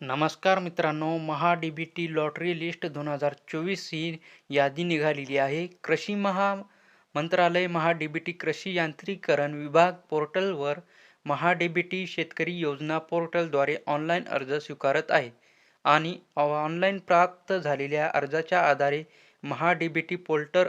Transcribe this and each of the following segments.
नमस्कार मित्रांनो Maha D B T lottery list दोन हजार चोवीस ही यादी निघालेली आहे. कृषी महा मंत्रालय महा डी बी टी कृषी यांत्रिकरण विभाग पोर्टलवर महा डी बी टी शेतकरी योजना पोर्टलद्वारे ऑनलाईन अर्ज स्वीकारत आहे आणि ऑनलाईन प्राप्त झालेल्या अर्जाच्या आधारे Maha D B T porter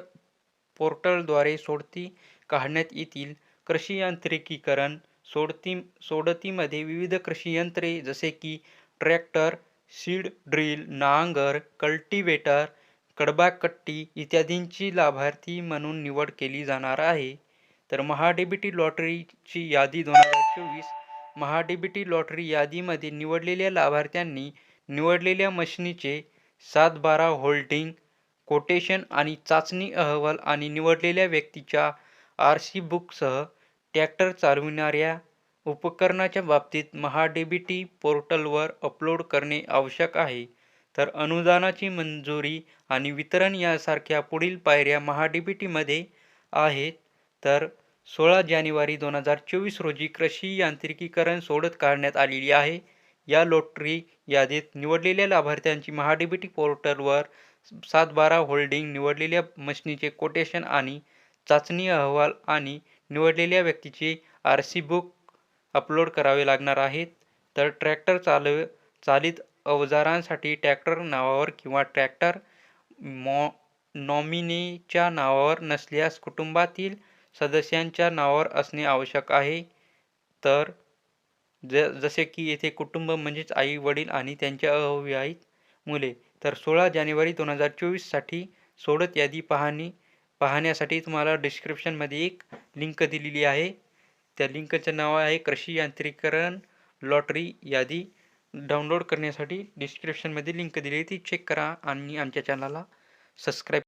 पोर्टलद्वारे सोडती काढण्यात येतील. कृषी यांत्रिकीकरण सोडती सोडतीमध्ये विविध कृषी यंत्रे जसे की ट्रॅक्टर सीड ड्रिल नांगर कल्टिवेटर कडबाकट्टी इत्यादींची लाभार्थी म्हणून निवड केली जाणार आहे. तर महाडीबीटी लॉटरीची यादी दोन हजार चोवीस महाडीबीटी लॉटरी यादीमध्ये निवडलेल्या लाभार्थ्यांनी निवडलेल्या मशिनीचे सात बारा होल्डिंग कोटेशन आणि चाचणी अहवाल आणि निवडलेल्या व्यक्तीच्या आर सी बुकसह ट्रॅक्टर चालविणाऱ्या उपकरणाच्या बाबतीत महाडीबीटी पोर्टलवर अपलोड करणे आवश्यक आहे. तर अनुदानाची मंजुरी आणि वितरण यासारख्या पुढील पायऱ्या महाडीबीटीमध्ये आहेत. तर सोळा जानेवारी दोन हजार चोवीस रोजी कृषी यांत्रिकीकरण सोडत काढण्यात आलेली आहे. या लॉटरी यादीत निवडलेल्या लाभार्थ्यांची महाडीबीटी पोर्टलवर सात बारा होल्डिंग निवडलेल्या मशनीचे कोटेशन आणि चाचणी अहवाल आणि निवडलेल्या व्यक्तीचे आर सी बुक अपलोड करावे लागणार आहेत. तर ट्रॅक्टर चालव चालित अवजारांसाठी ट्रॅक्टर नावावर किंवा ट्रॅक्टर मॉ नॉमिनीच्या नावावर नसल्यास कुटुंबातील सदस्यांच्या नावावर असणे आवश्यक आहे. तर ज जसे की येथे कुटुंब म्हणजेच आई वडील आणि त्यांच्या अविवाहित मुले तर सोळा जानेवारी दोन हजार चोवीससाठी सोडत यादी पाहणी पाहण्यासाठी तुम्हाला डिस्क्रिप्शनमध्ये एक लिंक दिलेली आहे. त्या लिंकचं नाव आहे कृषी यांत्रिकरण लॉटरी यादी. डाउनलोड करण्यासाठी डिस्क्रिप्शनमध्ये लिंक दिली आहे. ती चेक करा आणि आमच्या चॅनलला सबस्क्राईब